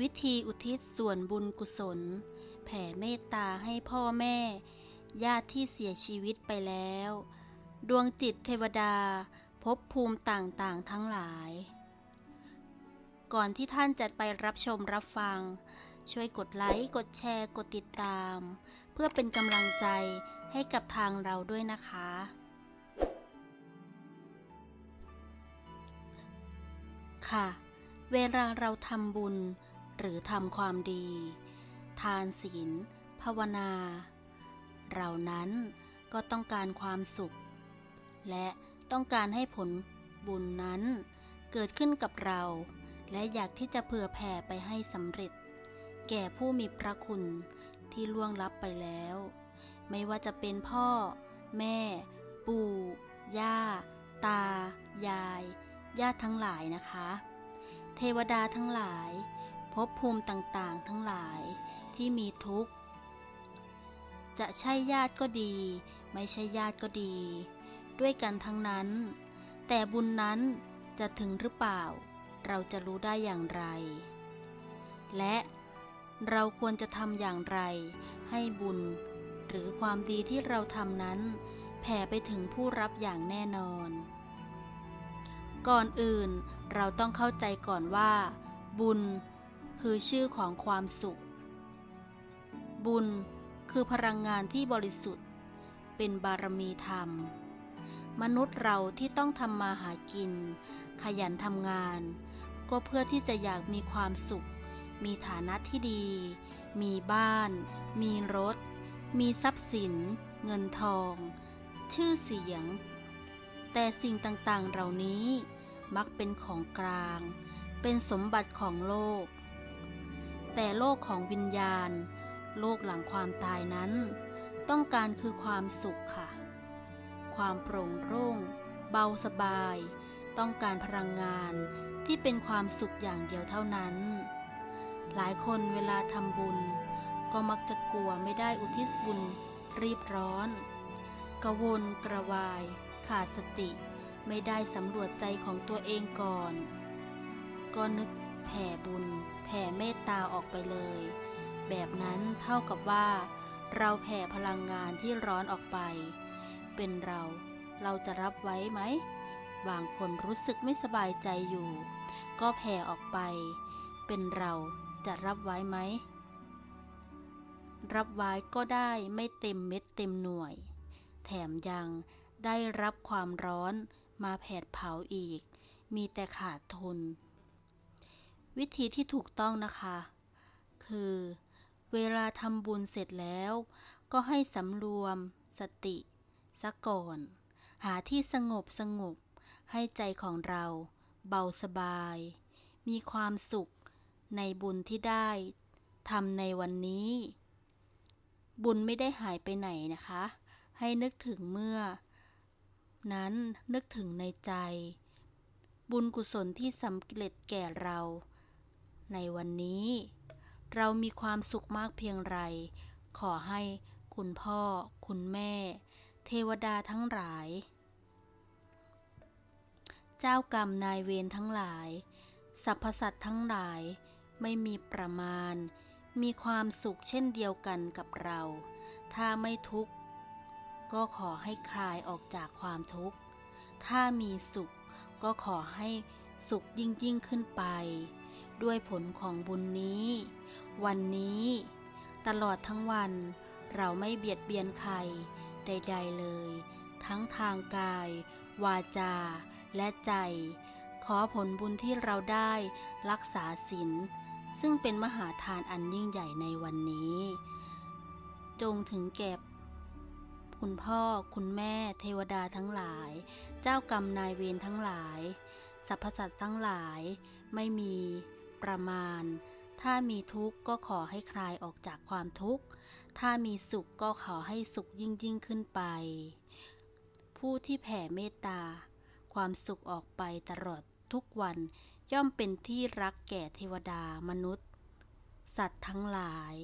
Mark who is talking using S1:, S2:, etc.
S1: วิธีอุทิศส่วนบุญกุศล แผ่เมตตาให้พ่อแม่ ญาติที่เสียชีวิตไปแล้ว ดวงจิตเทวดาภพภูมิต่างๆทั้งหลาย ก่อนที่ท่านจะไปรับชมรับฟัง ช่วยกดไลค์ กดแชร์ กดติดตาม เพื่อเป็นกำลังใจให้กับทางเราด้วยนะคะ ค่ะ เวลาเราทำบุญ หรือทำความดี ทานศีล ภาวนาเรานั้นก็ต้องการความสุข และต้องการให้ผลบุญนั้น เกิดขึ้นกับเรา และอยากที่จะเผื่อแผ่ไปให้สำเร็จ แก่ผู้มีพระคุณที่ล่วงลับไปแล้ว ไม่ว่าจะเป็นพ่อ แม่ ปู่ ย่า ตา ยาย ญาติทั้งหลายนะคะ เทวดาทั้งหลาย ภพภูมิต่างๆ ทั้งหลายที่มีทุกข์ จะใช่ญาติก็ดี ไม่ใช่ญาติก็ดี ด้วยกันทั้งนั้น แต่บุญนั้นจะถึงหรือเปล่า เราจะรู้ได้อย่างไร และเราควรจะทำอย่างไร ให้บุญ หรือความดีที่เราทำนั้น แผ่ไปถึงผู้รับอย่างแน่นอน ก่อนอื่นเราต้องเข้าใจก่อนว่า บุญ คือชื่อของความสุข บุญคือพลังงานที่บริสุทธิ์ เป็นบารมีธรรม มนุษย์เราที่ต้องทำมาหากิน ขยันทำงาน ก็เพื่อที่จะอยากมีความสุข มีฐานะที่ดี มีบ้าน มีรถ มีทรัพย์สิน เงินทอง ชื่อเสียง แต่สิ่งต่างๆเหล่านี้มักเป็นของกลาง เป็นสมบัติของโลก แต่โลกของวิญญาณ โลกหลังความตายนั้น ต้องการคือความสุขค่ะ ความโปร่งโล่งเบาสบาย ต้องการพลังงานที่เป็นความสุขอย่างเดียวเท่านั้น หลายคนเวลาทำบุญ ก็มักจะกลัวไม่ได้อุทิศบุญรีบร้อนกระวนกระวาย ขาดสติ ไม่ได้สำรวจใจของตัวเองก่อน ก็นึก แผ่บุญ แผ่เมตตาออกไปเลย แบบนั้นเท่ากับว่า เราแผ่พลังงานที่ร้อนออกไป เป็นเราเราจะรับไว้ไหม บางคนรู้สึกไม่สบายใจอยู่ ก็แผ่ออกไป เป็นเราจะรับไว้ไหม รับไว้ก็ได้ไม่เต็มเม็ดเต็มหน่วย แถมยังได้รับความร้อนมาแผดเผาอีก มีแต่ขาดทุน วิธีที่ถูกต้องนะคะ คือ เวลาทำบุญเสร็จแล้ว ก็ให้สำรวม สติซะก่อน หาที่สงบสงบ ให้ใจของเราเบาสบาย มีความสุขในบุญที่ได้ทำในวันนี้ บุญไม่ได้หายไปไหนนะคะ ให้นึกถึงเมื่อ นั้นนึกถึงในใจ บุญกุศลที่สำเร็จแก่เรา ในวันนี้ เรามีความสุขมากเพียงไร ขอให้คุณพ่อ คุณแม่ เทวดาทั้งหลาย เจ้ากรรมนายเวรทั้งหลาย สรรพสัตว์ทั้งหลาย ไม่มีประมาณ มีความสุขเช่นเดียวกันกับเรา ถ้าไม่ทุกข์ ก็ขอให้คลายออกจากความทุกข์ ถ้ามีสุขก็ขอให้สุขยิ่งยิ่งขึ้นไป ด้วยผลของบุญนี้ วันนี้ ตลอดทั้งวัน เราไม่เบียดเบียนใครใดๆเลย ทั้งทางกาย วาจา และใจ ขอผลบุญที่เราได้รักษาศีลซึ่งเป็นมหาทานอันยิ่งใหญ่ในวันนี้ จงถึงแก่คุณพ่อ คุณแม่ เทวดาทั้งหลาย เจ้ากรรมนายเวรทั้งหลาย สรรพสัตว์ทั้งหลาย ไม่มี ประมาณ ถ้ามีทุกข์ก็ขอให้คลายออกจากความทุกข์ ถ้ามีสุขก็ขอให้สุขยิ่งยิ่งขึ้นไป ผู้ที่แผ่เมตตา ความสุขออกไปตลอดทุกวันย่อมเป็นที่รักแก่เทวดามนุษย์ สัตว์ทั้งหลาย